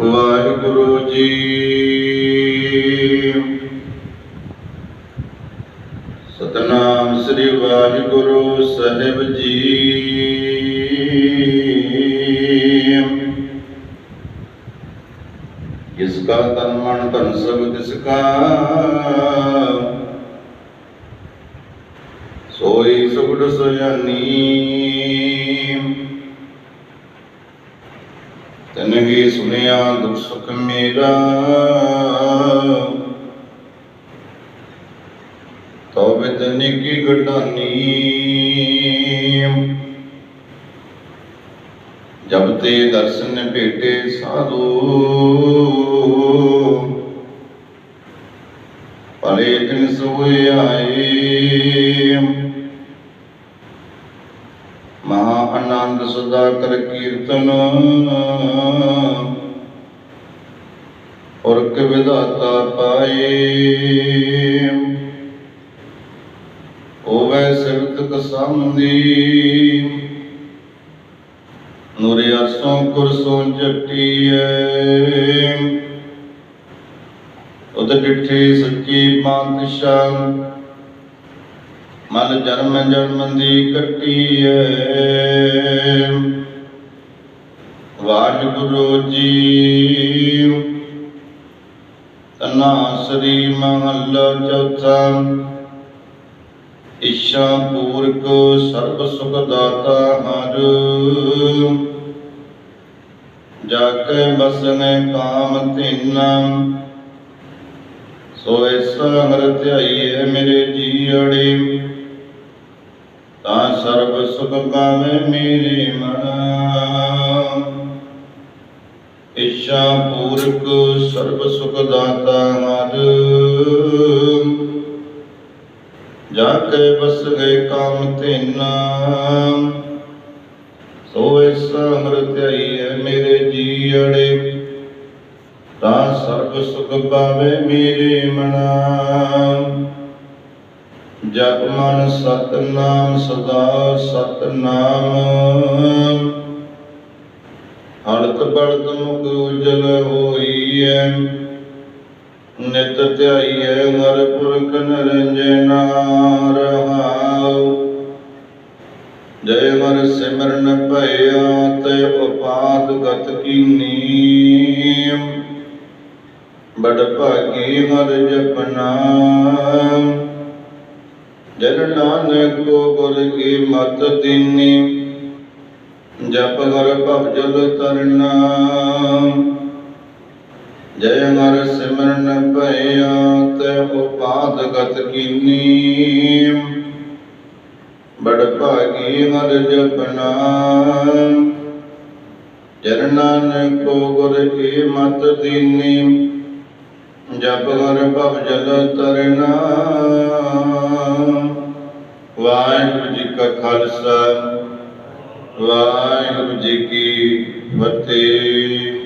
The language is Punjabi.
ਵਾਹਿਗੁਰੂ ਜੀ। ਸਤਨਾਮ ਸ੍ਰੀ ਵਾਹਿਗੁਰੂ ਸਾਹਿਬ ਜੀ। ਜਿਸ ਕਾ ਤਨ ਮਨ ਧਨ ਸਭ ਤਿਸ ਕਾ, ਸੋਈ ਸੁਗੜ ਸੁਜਾਨੀ ਤਨ ਹੀ ਸੁਨਿਆ ਦੁਖ ਸੁਖ ਮੇਰਾ। ਤੋਬੇ ਤਨੀ ਕੀ ਗਡਾਨੀ ਜਬ ਤੇ ਦਰਸ਼ਨ ਭੇਟੇ ਸਾਧੂ। ਭਲੇ ਦਿਨ ਸੋਏ ਆਏ। ਮਹਾ ਆਨੰਦ ਸਦਾ ਕਰ ਕੀਰਤਨ। ਔਰ ਵਿਦਾਤਾ ਪਾਏ। ਹੋਵੇ ਸਿਰਤ ਕਸੰਦੀ ਨੂਰੇ ਕੁਰਸੋਂ ਜੱਟੀਐ ਉਦ ਡਿਠੇ ਸੱਚੀ ਪਾਤਸ਼ਾਹ ਮਨ ਜਨਮ ਜਨਮ ਦੀ ਕੱਟੀਐ। ਵਾਹਿਗੁਰੂ ਜੀ। ਤਨਾ ਸ੍ਰੀ ਮਹੱਲਾ ਚੌਥਾ। ਇਸ਼ਾ ਪੂਰਕ ਸਰਬ ਸੁਖ ਦਾਤਾ ਹਰ। ਜਾ ਕੇ ਬਸਨੇ ਕਾਮ ਤਿੰਨਾ ਸੋਏ ਐਸਾ ਧਿਆਈਏ ਮੇਰੇ ਜੀੜੇ ਤਾਂ ਸਰਬ ਸੁਖ ਪਾਵੇ ਮੇਰੇ ਮਨ। ਇਸ਼ਾ ਪੂਰਕ ਸਰਬ ਸੁਖ ਦਾਤਾ ਹਰ ਜਾ ਕੇ ਬਸ ਗਏ ਕਾਮ ਤੇਨਾ ਸੋ ਐਸਾ ਅੰਮ੍ਰਿਤ ਹੈ ਮੇਰੇ ਜੀੜੇ ਤਾਂ ਸਰਬ ਸੁਖ ਪਾਵੇ ਮੇਰੇ ਮਨਾ। ਜਪ ਮਨ ਸਤਨਾਮ ਸਦਾ ਸਤਨਾਮ। ਹਲਤ ਬਲਤ ਮੁਖ ਉਜਲ ਹੋਈਐ। ਨਿਤ ਧਿਆਈਐ ਹਰ ਪੁਰਖ ਨਿਰੰਜਨਾ ਰਹਾਉ ਜੈ ਹਰ ਸਿਮਰਨ ਭਇਆ ਤੇ ਉਪਾਦ ਗਤ ਕੀਨੀ ਬੜ ਭਾਗੀ ਹਰ ਜਪਨਾ ਜਨ ਨਾਨਕ ਕੋ ਗੁਰ ਕੀ ਮਤ ਦੀਨੀ। ਜਪ ਹਰ ਭਵਜਲ ਤਰਨਾ। ਜੈ ਹਰ ਸਿਮਰਨ ਭਇਆ, ਤੇ ਉਪਾਦ ਗਤ ਕੀਨੀ। ਬੜ ਭਾਗੀ ਹਰ ਜਪਨਾ ਚਰਨਨ ਕੋ ਗੁਰ ਕੀ ਮਤ ਦੀਨੀ। ਜਪ ਹਰ ਭਵਜਲ ਤਰਨਾ। ਵਾਹਿਗੁਰੂ ਜੀ ਕਾ ਖਾਲਸਾ। ਵਾਹਿਗੁਰੂ ਜੀ ਕੀ ਫਤਿਹ।